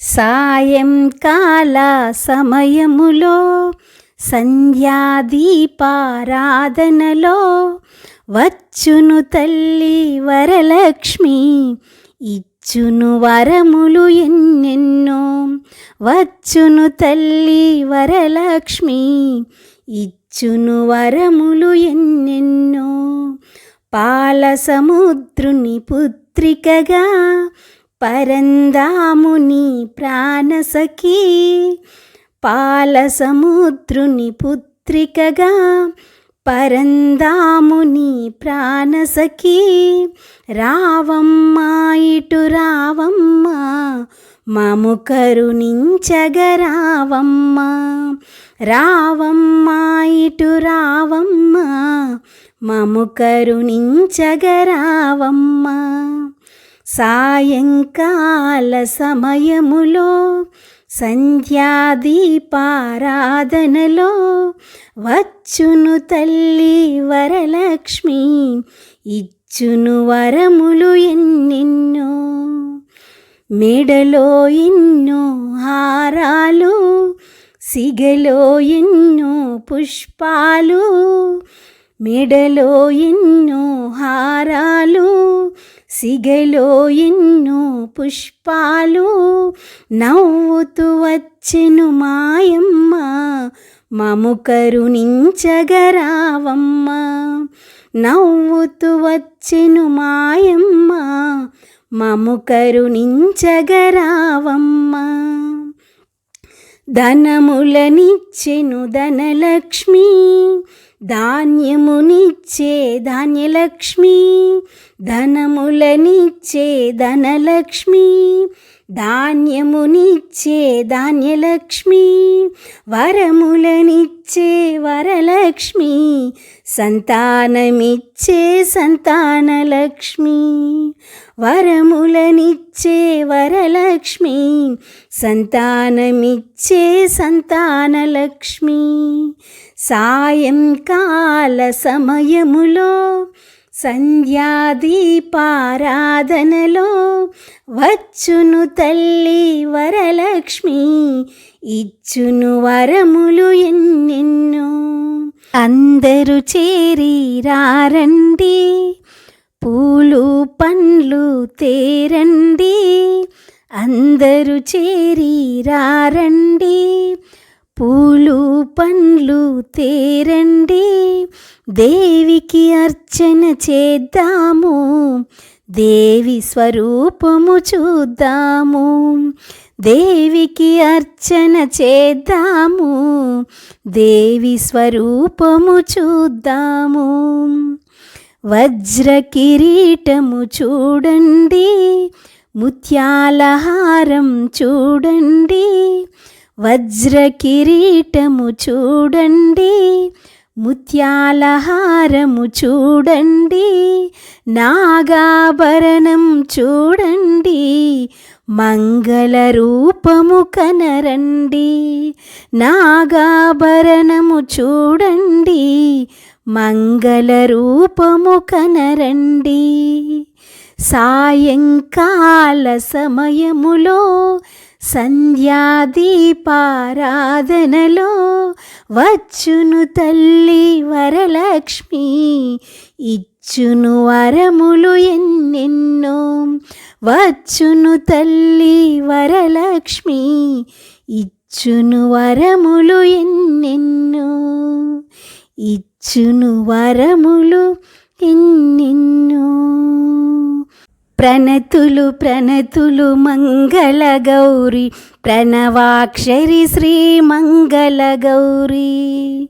సాయంకాల సమయములో సంధ్యాదీపారాధనలో వచ్చును తల్లి వరలక్ష్మి ఇచ్చును వరములు ఎన్నెన్నో వచ్చును తల్లి వరలక్ష్మి ఇచ్చును వరములు ఎన్నెన్నో పాల సముద్రుని పుత్రికగా పరందాముని ప్రాణసఖి పాలసముద్రుని పుత్రికగా పరందాముని ప్రాణసఖి రావమ్మ ఇటు రావమ్మ మము కరుణించగరావమ్మ రావమ్మ ఇటు రావమ్మ మము కరుణించగరావమ్మ సాయంకాల సమయములో సంధ్యాదీపారాధనలో వచ్చును తల్లి వరలక్ష్మి ఇచ్చును వరములు ఎన్నెన్నో మెడలో ఎన్నో హారాలు సిగలో ఎన్నో పుష్పాలు మెడలో ఎన్నో హారాలు సిగలో ఎన్నో పుష్పాలు నవ్వుతూ వచ్చెను మాయమ్మ మము కరుణించగరావమ్మ నవ్వుతూ వచ్చెను మాయమ్మ మము కరుణించగరావమ్మ ధనములనిచ్చెను ధనలక్ష్మి ధాన్యమునిచ్చే ధాన్యలక్ష్మి ధనములనిచ్చే ధనలక్ష్మి ధాన్యమునిచ్చే ధాన్యలక్ష్మి వరములనిచ్చే వరలక్ష్మి సంతానమిచ్చే సంతానలక్ష్మి వరములనిచ్చే వరలక్ష్మి సంతానమిచ్చే సంతానలక్ష్మి. సాయంకాల సమయములో సంధ్యాదీపారాధనలో వచ్చును తల్లి వరలక్ష్మి ఇచ్చును వరములు ఎన్నెన్నో. అందరూ చేరి రారండి పూలు పండ్లు తేరండి అందరూ చేరి రారండి పూలు పండ్లు తేరండి. దేవికి అర్చన చేద్దాము. దేవి స్వరూపము చూద్దాము. దేవికి అర్చన చేద్దాము. దేవి స్వరూపము చూద్దాము. వజ్ర కిరీటము చూడండి. ముత్యాలహారం చూడండి. వజ్ర కిరీటము చూడండి ముత్యాలహారము చూడండి నాగాభరణం చూడండి మంగళ రూపము కనరండి నాగాభరణము చూడండి మంగళ రూపము కనరండి. సాయంకాల సమయములో సంధ్యాదీపారాధనలో వచ్చును తల్లి వరలక్ష్మి. ఇచ్చును వరములు ఎన్నెన్నో వచ్చును తల్లి వరలక్ష్మి. ఇచ్చును వరములు ఎన్నెన్నో ఇచ్చును వరములు ఎన్నెన్నో ప్రణతులు ప్రణతులు మంగళ గౌరి. ప్రణవాక్షరి శ్రీ మంగళ గౌరి.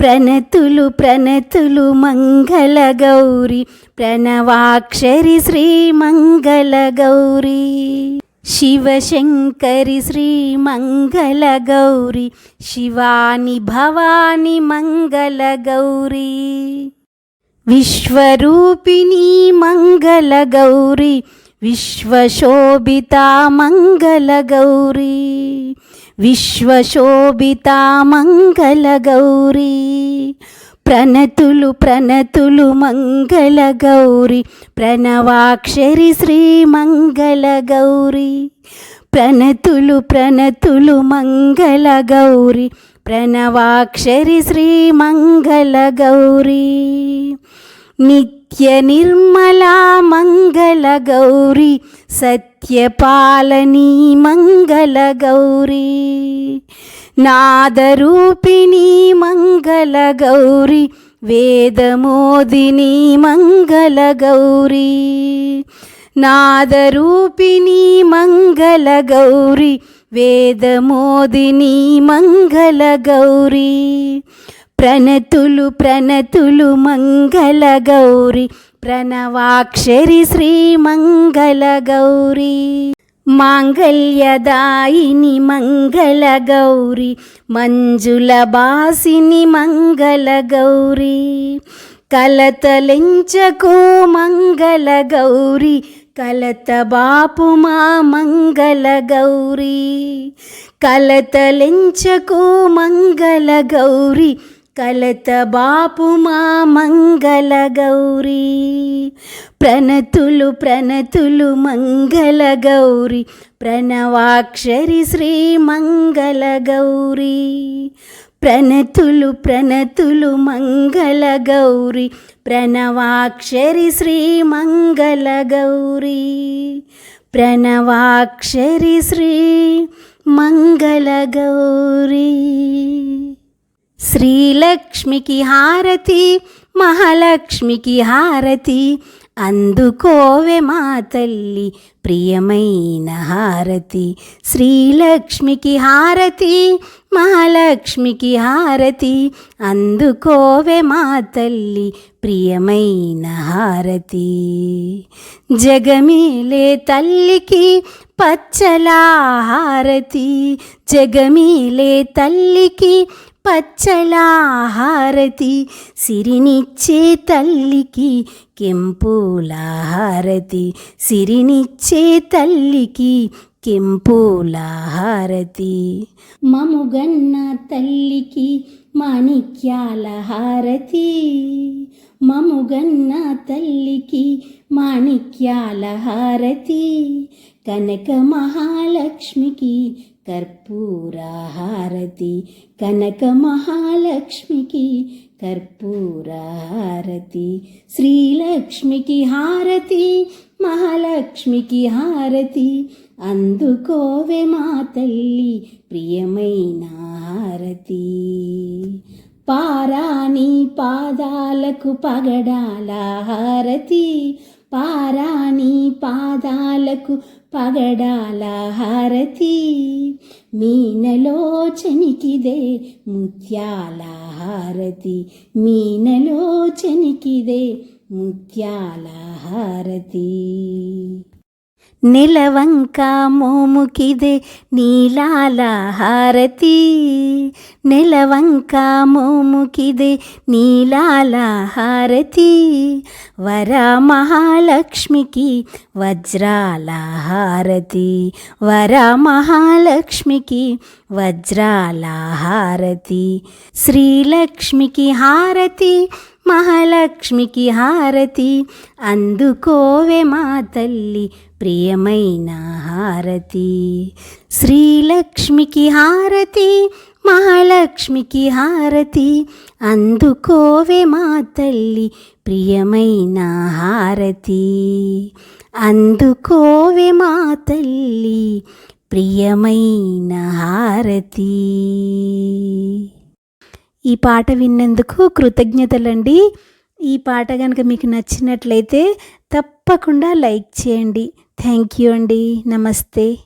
ప్రణతులు ప్రణతులు మంగళ గౌరి. ప్రణవాక్షరి శ్రీ మంగళ గౌరి. శివశంకరి శ్రీ మంగళ గౌరి. శివాని భవాని మంగళ గౌరీ. విశ్వరూపిణి మంగళ గౌరి విశ్వశోభితా మంగళ గౌరీ విశ్వశోభితా మంగళ గౌరీ ప్రణతులు ప్రణతులు మంగళ గౌరి ప్రణవాక్షరి శ్రీ మంగళ గౌరి ప్రణతులు ప్రణతులు మంగళ గౌరి ప్రణవాక్షరి శ్రీ మంగళ గౌరీ నిత్య నిర్మలా మంగళ గౌరి సత్యపాలని మంగళ గౌరీ నాదరూపిణి మంగళ గౌరి వేదమోదిని మంగళ గౌరీ. ప్రణతులు ప్రణతులు మంగళ గౌరీ. ప్రణవాక్షరి శ్రీ మంగళ గౌరీ. మాంగళ్యదాయిని మంగళ గౌరీ. మంజుల బాసిని మంగళ గౌరీ. కలతలించకు మంగళ గౌరీ. కలత బాపు మా మంగళ గౌరీ కలతలించకు మంగళ గౌరీ కలత బాపు మా మంగళ గౌరీ ప్రణతులు ప్రణతులు మంగళ గౌరీ ప్రణవాక్షరి శ్రీ మంగళ గౌరీ ప్రణతులు ప్రణతులు మంగళ గౌరి. ప్రణవాక్షరి శ్రీ మంగళ గౌరీ. ప్రణవాక్షరి శ్రీ మంగళ గౌరీ. శ్రీలక్ష్మికి హారతి మహాలక్ష్మికి హారతి. అందుకోవె మా తల్లి ప్రియమైన హారతి. శ్రీలక్ష్మికి హారతి మహాలక్ష్మికి హారతి. అందుకోవే మా తల్లి ప్రియమైన హారతి. జగమీలే తల్లికి పచ్చలా హారతి జగమీలే తల్లికి పచ్చలా హారతి సిరినిచ్చే తల్లికి కెంపుల హారతి సిరినిచ్చే తల్లికి కెంపుల హారతి మముగన్న తల్లికి మాణిక్యాల హారతి మముగన్న తల్లికి మాణిక్యాల హారతి కనక మహాలక్ష్మికి కర్పూర హారతి కనక మహాలక్ష్మికి కర్పూర హారతి శ్రీలక్ష్మికి హారతి మహాలక్ష్మికి హారతి అందుకోవే మా తల్లి ప్రియమైన హారతి. పారాణి పాదాలకు పగడాల హారతి పారాణి పాదాలకు పగడాల హారతి మీనలోచనికిదే ముత్యాల హారతి మీనలోచనికిదే ముత్యాల హారతి. నెలవంక మోముకిదే నీలాల హారతి. నెలవంక మోముకిదే నీలాల హారతి. వర మహాలక్ష్మికి వజ్రాల హారతి. వర మహాలక్ష్మికి వజ్రాల హారతి. శ్రీలక్ష్మికి హారతి. మహాలక్ష్మికి హారతి. అందుకోవే మా తల్లి ప్రియమైన హారతి. శ్రీలక్ష్మికి హారతి మహాలక్ష్మికి హారతి. అందుకోవే మా తల్లి ప్రియమైన హారతి. అందుకోవే మా తల్లి ప్రియమైన హారతి. ఈ పాట విన్నందుకు కృతజ్ఞతలండి. ఈ పాట కనుక మీకు నచ్చినట్లయితే తప్పకుండా లైక్ చేయండి. థ్యాంక్ యూ అండి. నమస్తే.